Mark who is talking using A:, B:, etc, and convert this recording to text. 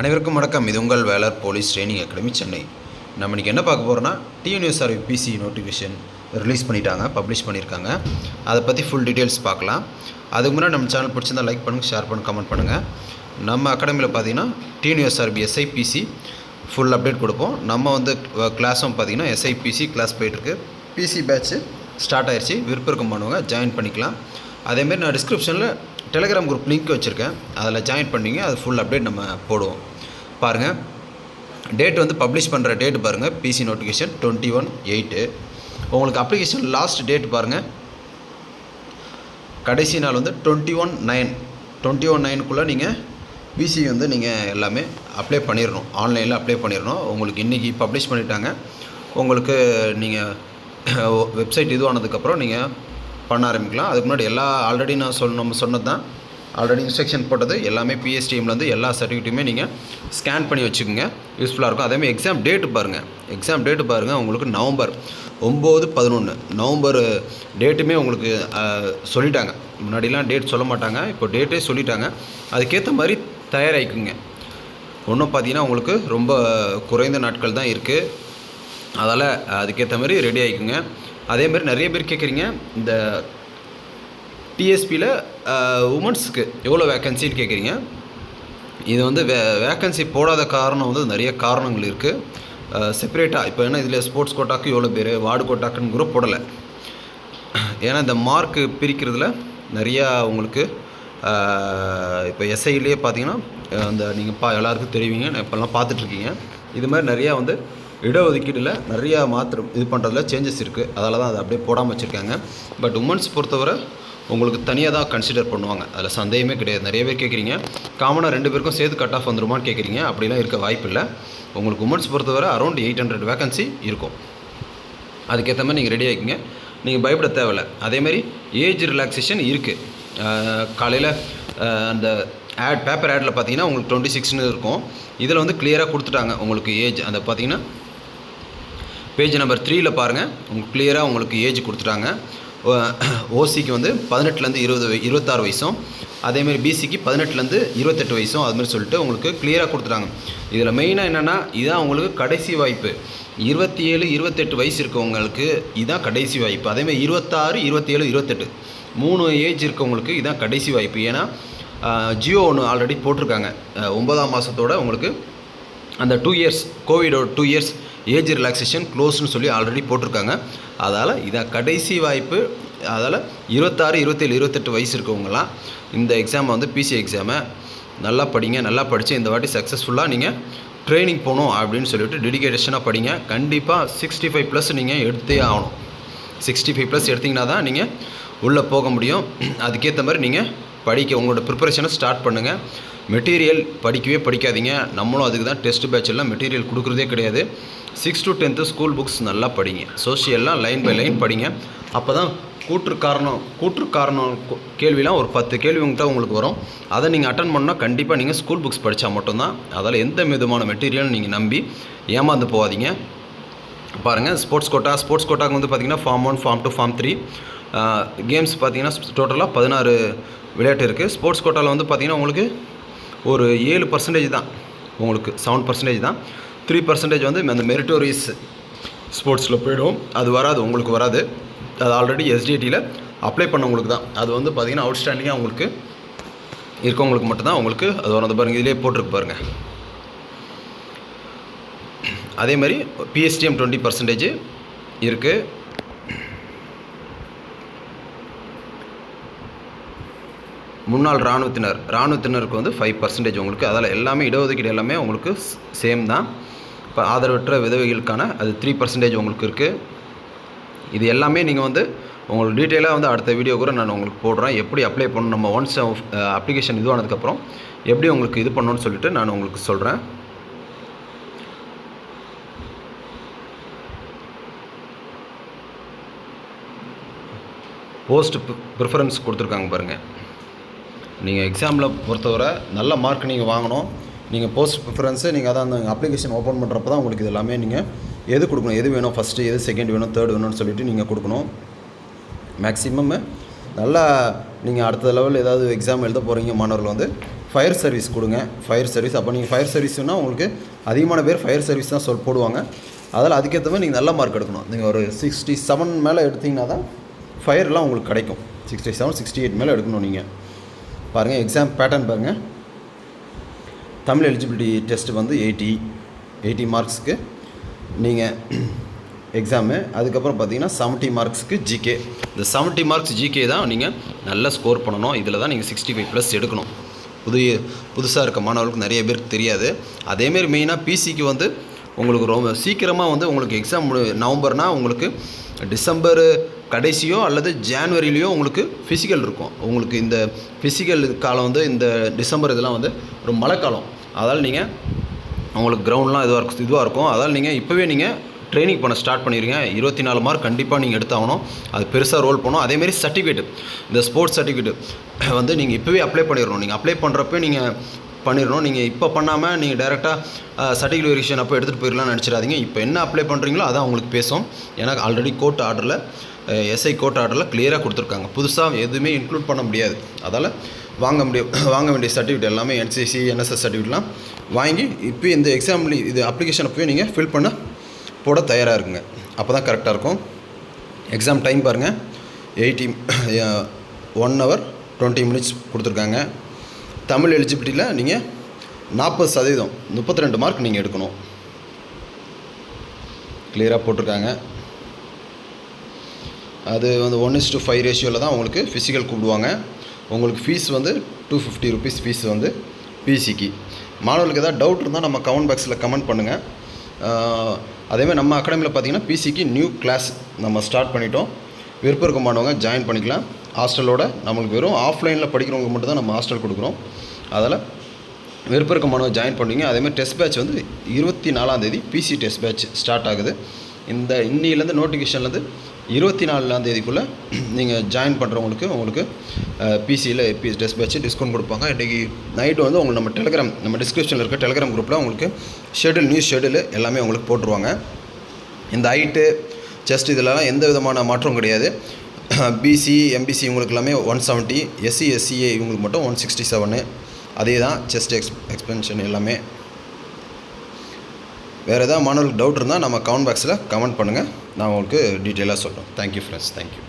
A: அனைவருக்கும் வணக்கம். இது உங்கள் வேலர் போலீஸ் ட்ரைனிங் அகாடமி சென்னை. நம்ம இன்றைக்கி என்ன பார்க்க போகிறோன்னா டிஎன்யூஎஸ்ஆர் பிசி நோட்டிஃபிகேஷன் ரிலீஸ் பண்ணிட்டாங்க பப்ளிஷ் பண்ணியிருக்காங்க. அதை பற்றி ஃபுல் டீட்டெயில்ஸ் பார்க்கலாம். அதுக்கு முன்னாடி நம்ம சேனல் பிடிச்சிருந்தா லைக் பண்ணுங்கள் ஷேர் பண்ணுங்கள் கமெண்ட் பண்ணுங்கள் நம்ம அகாடமியில் பார்த்தீங்கன்னா டிஎன்யூஎஸ்ஆர்பி எஸ்ஐபிசி ஃபுல் அப்டேட் கொடுப்போம். நம்ம வந்து கிளாஸும் பார்த்தீங்கன்னா எஸ்ஐபிசி கிளாஸ் போயிட்டுருக்கு. பிசி பேட்ச்சு ஸ்டார்ட் ஆயிடுச்சு விருப்பம் பண்ணுவாங்க ஜாயின் பண்ணிக்கலாம். அதேமாரி நான் டிஸ்கிரிப்ஷனில் டெலிகிராம் குரூப் லிங்க் வச்சுருக்கேன். அதில் ஜாயின் பண்ணிங்க அது ஃபுல் அப்டேட் நம்ம போடுவோம். பாருங்கள் டேட் வந்து பப்ளிஷ் பண்ணுற டேட் பாருங்கள் PC notification twenty one eight உங்களுக்கு அப்ளிகேஷன் லாஸ்ட் டேட் பாருங்கள் கடைசி நாள் வந்து twenty one nine twenty one நைனுக்குள்ளே நீங்கள் பிசி வந்து நீங்கள் எல்லாமே அப்ளை பண்ணிடணும் ஆன்லைனில் அப்ளை பண்ணிடணும் உங்களுக்கு இன்றைக்கி பப்ளிஷ் பண்ணிட்டாங்க. உங்களுக்கு நீங்கள் வெப்சைட் இதுவானதுக்கப்புறம் நீங்கள் பண்ண ஆரம்பிக்கலாம். அதுக்கு முன்னாடி எல்லா ஆல்ரெடி நான் சொல் நம்ம சொன்னது தான் ஆல்ரெடி இன்ஸ்ட்ரக்ஷன் போட்டது எல்லாமே பிஎஸ்டிஎம்லேருந்து எல்லா சர்டிஃபிகேட்டுமே நீங்கள் ஸ்கேன் பண்ணி வச்சுக்கோங்க. யூஸ்ஃபுல்லாக இருக்கும். அதேமாதிரி எக்ஸாம் டேட்டு பாருங்கள் எக்ஸாம் டேட்டு பாருங்கள் உங்களுக்கு நவம்பர் ஒம்பது பதினொன்று நவம்பர் டேட்டுமே உங்களுக்கு சொல்லிட்டாங்க. முன்னாடிலாம் டேட் சொல்ல மாட்டாங்க. இப்போ டேட்டே சொல்லிட்டாங்க. அதுக்கேற்ற மாதிரி தயாராகிக்குங்க. ஒன்றும் பார்த்தீங்கன்னா உங்களுக்கு ரொம்ப குறைந்த நாட்கள் தான் இருக்குது அதால் அதுக்கேற்ற மாதிரி ரெடி ஆகிக்குங்க. அதே மாதிரி நிறைய பேர் கேட்குறீங்க இந்த டிஎஸ்பியில் உமன்ஸுக்கு எவ்வளோ வேக்கன்சின்னு கேட்குறீங்க. இது வந்து வே வேக்கன்சி போடாத காரணம் வந்து நிறைய காரணங்கள் இருக்குது செப்பரேட்டாக இப்போ என்ன இதில் ஸ்போர்ட்ஸ் கோட்டாக்கு எவ்வளோ பேர் வார்டு கோட்டாக்குன்னு கூட போடலை. ஏன்னா இந்த மார்க்கு பிரிக்கிறதுல நிறையா உங்களுக்கு இப்போ எஸ்ஐலேயே பார்த்தீங்கன்னா அந்த நீங்கள் பா எல்லாருக்கும் தெரிவிங்க இப்போல்லாம் பார்த்துட்ருக்கீங்க இது மாதிரி நிறையா வந்து இடஒதுக்கீடில் நிறையா மாற்றம் இது பண்ணுறதுல சேஞ்சஸ் இருக்குது அதால் தான் அதை அப்படியே போடாமல் வச்சுருக்காங்க. பட் உமன்ஸ் பொறுத்தவரை உங்களுக்கு தனியாக தான் கன்சிடர் பண்ணுவாங்க. அதில் சந்தேகமே கிடையாது. நிறைய பேர் கேட்குறீங்க காமனாக ரெண்டு பேருக்கும் சேர்த்து கட் ஆஃப் வந்துருமான்னு கேட்குறீங்க அப்படிலாம் இருக்க வாய்ப்பு இல்லை. உங்களுக்கு உமன்ஸ் பொறுத்தவரை அரௌண்ட் எயிட் ஹண்ட்ரட் வேகன்சி இருக்கும். அதுக்கேற்ற மாதிரி நீங்கள் ரெடி ஆகிக்கிங்க நீங்கள் பயப்பட தேவையில்ல. அதேமாதிரி ஏஜ் ரிலாக்ஸேஷன் இருக்குது காலையில் அந்த ஆட் பேப்பர் ஆடில் பார்த்தீங்கன்னா உங்களுக்கு டுவெண்ட்டி சிக்ஸ்னு இருக்கும். இதில் வந்து கிளியராக கொடுத்துட்டாங்க. உங்களுக்கு ஏஜ் அந்த பார்த்தீங்கன்னா பேஜ் நம்பர் த்ரீயில் பாருங்கள் உங்களுக்கு கிளியராக உங்களுக்கு ஏஜ் கொடுத்துட்டாங்க. ஓசிக்கு வந்து பதினெட்டுலேருந்து இருபது இருபத்தாறு வயசும் அதேமாரி பிசிக்கு பதினெட்டுலேருந்து இருபத்தெட்டு வயசும் அதுமாதிரி சொல்லிட்டு உங்களுக்கு கிளியராக கொடுத்துட்டாங்க. இதில் மெயினாக என்னென்னா இதுதான் உங்களுக்கு கடைசி வாய்ப்பு. இருபத்தி ஏழு இருபத்தெட்டு வயசு இருக்கவங்களுக்கு இதுதான் கடைசி வாய்ப்பு. அதேமாதிரி இருபத்தாறு இருபத்தேழு இருபத்தெட்டு. மூணு ஏஜ் இருக்கவங்களுக்கு இதுதான் கடைசி வாய்ப்பு. ஏன்னா ஜியோ ஒன்று ஆல்ரெடி போட்டிருக்காங்க. ஒன்பதாம் மாதத்தோட உங்களுக்கு அந்த டூ இயர்ஸ் கோவிடோட டூ இயர்ஸ் ஏஜ் ரிலாக்ஸேஷன் க்ளோஸ்னு சொல்லி ஆல்ரெடி போட்டிருக்காங்க. அதால் இதான் கடைசி வாய்ப்பு அதால் இருபத்தாறு இருபத்தேழு இருபத்தெட்டு வயசு இருக்கவங்கலாம் இந்த எக்ஸாமை வந்து பிசி எக்ஸாமை நல்லா படிங்க நல்லா படித்து இந்த வாட்டி சக்ஸஸ்ஃபுல்லாக நீங்கள் ட்ரைனிங் போகணும் அப்படின்னு சொல்லிட்டு டெடிக்கேஷனாக படிங்க. கண்டிப்பாக சிக்ஸ்டி ஃபைவ் ப்ளஸ் நீங்கள் எடுத்தே ஆகணும். சிக்ஸ்டி ஃபைவ் ப்ளஸ் எடுத்திங்கன்னா தான் நீங்கள் உள்ளே போக முடியும். அதுக்கேற்ற மாதிரி நீங்கள் படிக்க உங்களோட ப்ரிப்பரேஷனை ஸ்டார்ட் பண்ணுங்கள் மெட்டீரியல் படிக்கவே படிக்காதீங்க. நம்மளும் அதுக்கு தான் டெஸ்ட் பேட்ச் எல்லாம் மெட்டீரியல் கொடுக்குறதே கிடையாது. Six to tenth school books நல்லா படிங்க. சோஷியல்லாம் லைன் பை லைன் படிங்க. அப்போ தான் கூற்று காரணம் கூற்று காரணம் கேள்விலாம் ஒரு பத்து கேள்வி தான் உங்களுக்கு வரும். அதை நீங்கள் அட்டன் பண்ணால் கண்டிப்பாக நீங்கள் ஸ்கூல் புக்ஸ் படித்தா மட்டும்தான். அதால் எந்த விதமான மெட்டீரியல் நீங்கள் நம்பி ஏமாந்து போகாதீங்க. பாருங்கள் ஸ்போர்ட்ஸ் கோட்டா ஸ்போர்ட்ஸ் கோட்டாக்கு வந்து பார்த்தீங்கன்னா form one form two form three games பார்த்தீங்கன்னா டோட்டலாக பதினாறு விளையாட்டு இருக்குது ஸ்போர்ட்ஸ் கோட்டாவில் வந்து பார்த்தீங்கன்னா உங்களுக்கு ஒரு ஏழு பர்சன்டேஜ் தான். உங்களுக்கு செவன் பர்சன்டேஜ் தான். த்ரீ பர்சன்டேஜ் வந்து அந்த மெரிட்டோரிஸ் ஸ்போர்ட்ஸில் போயிடும். அது வராது உங்களுக்கு வராது. அது ஆல்ரெடி எஸ்டிடியில் அப்ளை பண்ணவங்களுக்கு தான். அது வந்து பார்த்திங்கன்னா அவுட்ஸ்டாண்டிங்காக உங்களுக்கு இருக்கவங்களுக்கு மட்டும்தான். உங்களுக்கு அது வரது பாருங்கள் இதிலே போட்டிருக்கு பாருங்கள் அதே மாதிரி பிஎஸ்டிஎம் டுவெண்ட்டி பர்சன்டேஜ் இருக்குது முன்னாள் இராணுவத்தினர் இராணுவத்தினருக்கு வந்து ஃபைவ் பர்சன்டேஜ் உங்களுக்கு அதில் எல்லாமே இடஒதுக்கீடு எல்லாமே உங்களுக்கு சேம் தான். இப்போ ஆதரவற்ற விதவைகளுக்கான அது த்ரீ பர்சன்டேஜ் உங்களுக்கு இருக்குது இது எல்லாமே நீங்கள் வந்து உங்களுக்கு டீட்டெயிலாக வந்து அடுத்த வீடியோ கூட நான் உங்களுக்கு போடுறேன். எப்படி அப்ளை பண்ணணும் நம்ம ஒன்ஸ் அப்ளிகேஷன் uh, இதுவானதுக்கப்புறம் எப்படி உங்களுக்கு இது பண்ணணும்னு சொல்லிட்டு நான் உங்களுக்கு சொல்கிறேன் போஸ்ட் ப்ரிஃபரன்ஸ் கொடுத்துருக்காங்க பாருங்கள் நீங்கள் எக்ஸாமில் பொறுத்தவரை நல்ல மார்க் நீங்கள் வாங்கணும். நீங்கள் போஸ்ட் ப்ரிஃபரன்ஸு நீங்கள் அதான் அந்த அப்ளிகேஷன் ஓப்பன் பண்ணுறப்ப தான் உங்களுக்கு இது எல்லாமே நீங்கள் எது கொடுக்கணும் எது வேணும் ஃபஸ்ட்டு எது செகண்ட் வேணும் தேர்ட் வேணும்னு சொல்லிட்டு நீங்கள் கொடுக்கணும். மேக்ஸிமம் நல்லா நீங்கள் அடுத்த லெவல் ஏதாவது எக்ஸாம் எழுத போகிறீங்க மாணவர்கள் வந்து ஃபயர் சர்வீஸ் கொடுங்க. ஃபயர் சர்வீஸ் அப்போ நீங்கள் ஃபயர் சர்வீஸ்னால் உங்களுக்கு அதிகமான பேர் ஃபயர் சர்வீஸ் தான் சொல் போடுவாங்க. அதில் அதுக்கேற்ற மாதிரி நீங்கள் நல்ல மார்க் எடுக்கணும். நீங்கள் ஒரு சிக்ஸ்டி செவன் மேலே எடுத்தீங்கன்னா தான் ஃபயர்லாம் உங்களுக்கு கிடைக்கும். சிக்ஸ்டி செவன் சிக்ஸ்டி எயிட் மேலே எடுக்கணும் நீங்கள் பாருங்கள் எக்ஸாம் பேட்டர்ன் பாருங்கள் தமிழ் எலிஜிபிலிட்டி டெஸ்ட் வந்து எயிட்டி எயிட்டி மார்க்ஸ்க்கு நீங்கள் எக்ஸாமு அதுக்கப்புறம் பார்த்தீங்கன்னா செவன்ட்டி மார்க்ஸ்க்கு ஜிகே இந்த செவன்ட்டி மார்க்ஸ் ஜிகே தான் நீங்கள் நல்லா ஸ்கோர் பண்ணணும். இதில் தான் நீங்கள் சிக்ஸ்டி ஃபைவ் ப்ளஸ் எடுக்கணும். புது புதுசாக இருக்க மாணவர்களுக்கு நிறைய பேருக்கு தெரியாது. அதேமாரி மெயினாக பிசிக்கு வந்து உங்களுக்கு ரொம்ப சீக்கிரமாக வந்து உங்களுக்கு எக்ஸாம் நவம்பர்னால் உங்களுக்கு டிசம்பர் கடைசியோ அல்லது ஜான்வரிலேயோ உங்களுக்கு ஃபிசிக்கல் இருக்கும். உங்களுக்கு இந்த ஃபிசிக்கல் காலம் வந்து இந்த டிசம்பர் இதெல்லாம் வந்து ஒரு மழைக்காலம். அதால் நீங்கள் உங்களுக்கு கிரவுண்ட்லாம் இதுவாக இருக்கும் இதுவாக இருக்கும். அதால் நீங்கள் இப்போவே நீங்கள் ட்ரைனிங் பண்ண ஸ்டார்ட் பண்ணிடுங்க இருபத்தி நாலு மார்க் கண்டிப்பாக நீங்கள் எடுத்தாகணும். அது பெருசாக ரோல் பண்ணணும். அதேமாரி சர்டிஃபிகேட் இந்த ஸ்போர்ட்ஸ் சர்டிஃபிகேட் வந்து நீங்கள் இப்போவே அப்ளை பண்ணிடணும். நீங்கள் அப்ளை பண்ணுறப்ப நீங்கள் பண்ணிடணும் நீங்கள் இப்போ பண்ணாமல் நீங்கள் டேரெக்டாக சர்டிஃபிகேட் வெரிஃபிகேஷன் அப்போ எடுத்துகிட்டு போயிடலாம்னு நினச்சிடாதீங்க. இப்போ என்ன அப்ளை பண்ணுறீங்களோ அதான் உங்களுக்கு பேசும். ஏன்னா ஆல்ரெடி கோர்ட் ஆர்டரில் எஸ்ஐ கோர்ட் ஆர்டரில் கிளியராக கொடுத்துருக்காங்க. புதுசாக எதுவுமே இன்க்ளூட் பண்ண முடியாது. அதால் வாங்க முடியும் வாங்க வேண்டிய சர்டிஃபிகேட் எல்லாமே என்சிசி என்எஸ்எஸ் சர்டிஃபிகேட்லாம் வாங்கி இப்போ இந்த எக்ஸாம்பிள் இது அப்ளிகேஷனை போய் நீங்கள் ஃபில் பண்ண போட தயாராக இருக்குங்க. அப்போ தான் கரெக்டாக இருக்கும். எக்ஸாம் டைம் பாருங்கள் eighty one hour twenty minutes கொடுத்துருக்காங்க. தமிழ் எலிஜிபிலிட்டியில் நீங்கள் நாற்பது சதவீதம் முப்பத்தி ரெண்டு மார்க் நீங்கள் எடுக்கணும் கிளியராக போட்டிருக்காங்க. அது வந்து ஒன் இஸ் டு ஃபைவ் ரேஷியோவில் தான் உங்களுக்கு ஃபிசிக்கல் கூப்பிடுவாங்க. உங்களுக்கு ஃபீஸ் வந்து டூ ஃபிஃப்டி ருபீஸ் ஃபீஸ் வந்து பிசிக்கு மாணவர்களுக்கு ஏதாவது டவுட் இருந்தால் நம்ம கமெண்ட் பாக்ஸில் கமெண்ட் பண்ணுங்கள் அதேமாதிரி நம்ம அகாடமியில் பார்த்தீங்கன்னா பிசிக்கு நியூ கிளாஸ் நம்ம ஸ்டார்ட் பண்ணிட்டோம். விருப்பம் இருக்க ஜாயின் பண்ணிக்கலாம். ஹாஸ்டலோட நம்மளுக்கு வெறும் ஆஃப்லைனில் படிக்கிறவங்க மட்டும் தான் நம்ம ஹாஸ்டல் கொடுக்குறோம். அதில் விருப்பம் இருக்க ஜாயின் பண்ணுவீங்க. அதேமாதிரி டெஸ்ட் பேட்ச் வந்து இருபத்தி நாலாந்தேதி பிசி டெஸ்ட் பேட்ச் ஸ்டார்ட் ஆகுது. இந்த இன்னிலேருந்து நோட்டிஃபிகேஷன்லேருந்து இருபத்தி நாலாம் தேதிக்குள்ளே நீங்கள் ஜாயின் பண்ணுறவங்களுக்கு உங்களுக்கு பிசியில் பி டெஸ்ட் பேட்ச் டிஸ்கவுண்ட் கொடுப்பாங்க. இன்றைக்கி நைட்டு வந்து உங்களுக்கு நம்ம டெலிகிராம் நம்ம டிஸ்கிரிப்ஷனில் இருக்க டெலிகிராம் குரூப்பில் உங்களுக்கு ஷெடியூல் நியூஸ் ஷெடியூல் எல்லாமே உங்களுக்கு போட்டுருவாங்க. இந்த ஹைட்டு செஸ்ட் இதெல்லாம் எந்த விதமான மாற்றம் கிடையாது. பிசி எம்பிசி இவங்களுக்கு எல்லாமே ஒன் செவன்ட்டி எஸ்சி எஸ்சிஏ இவங்களுக்கு மட்டும் ஒன் சிக்ஸ்டி செவனு அதே தான் செஸ்ட் எக்ஸ் எக்ஸ்பென்ஷன் எல்லாமே. வேறு ஏதாவது மாணவர்களுக்கு டவுட் இருந்தால் நம்ம கமெண்ட் பாக்ஸில் கமெண்ட் பண்ணுங்கள் நான் உங்களுக்கு டீட்டெயிலாக சொல்கிறேன் தேங்க்யூ ஃப்ரெண்ட்ஸ் தேங்க்யூ